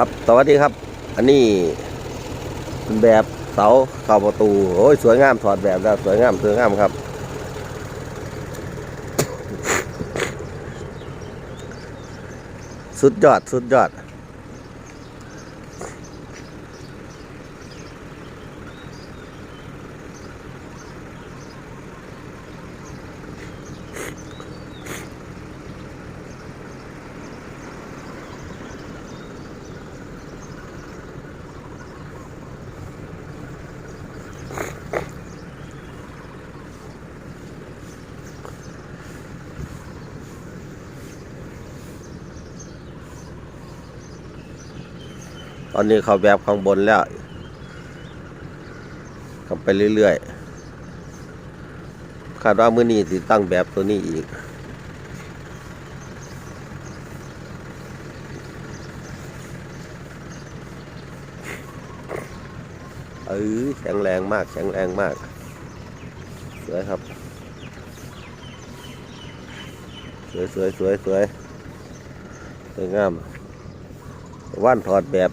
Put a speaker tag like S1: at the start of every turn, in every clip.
S1: ครับสวัสดีครับ อันนี้เป็นแบบเสาเข้าประตูโอ้ยสวยงามถอดแบบแล้วสวยงามสวยงามครับ สุดยอดสุดยอด อนนี้เขาแบบข้างบนแล้วกลับไปเรื่อยๆ คาดว่ามื้อนี้สิตั้งแบบตัวนี้อีก เออแข็งแรงมาก แข็งแรงมากสวยครับ สวยสวยสวยสวยสวยงามว่านถอดแบบ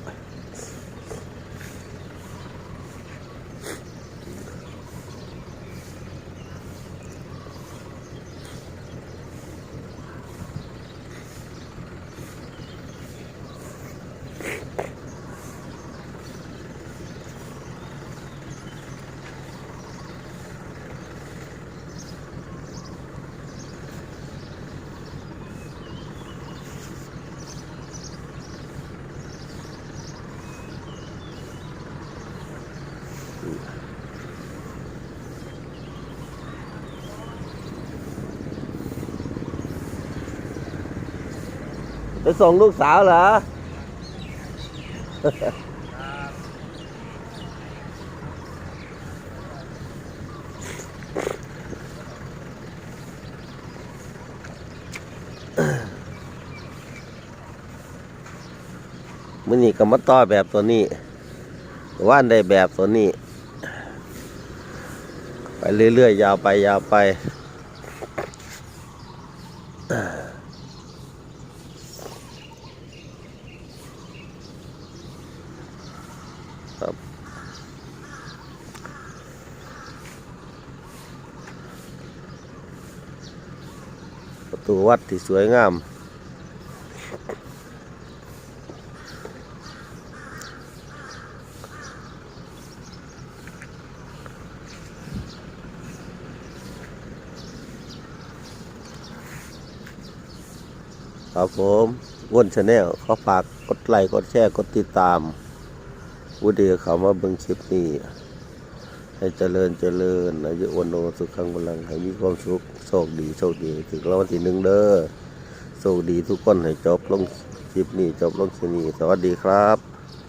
S1: ไปส่งลูกสาวเหรอ มื่อนี้ก็มาต่อแบบตัวนี้ ว่านได้แบบตัวนี้ ไปเรื่อยๆ ยาวไปยาวไป ครับ ประตูวัดที่สวยงาม ครับผม วนชาแนลขอฝากกดไลค์ กดแชร์ กดติดตาม ผู้ดีเขามาเบิ่งคลิปนี้ ให้เจริญเจริญอายุวันโนสุขังพลังให้มีความสุขโชคดีโชคดีถึงรางวัลที่หนึ่งเด้อโชคดีทุกคนให้จบลงคลิปนี้จบลงคลิปนี้ สวัสดีครับ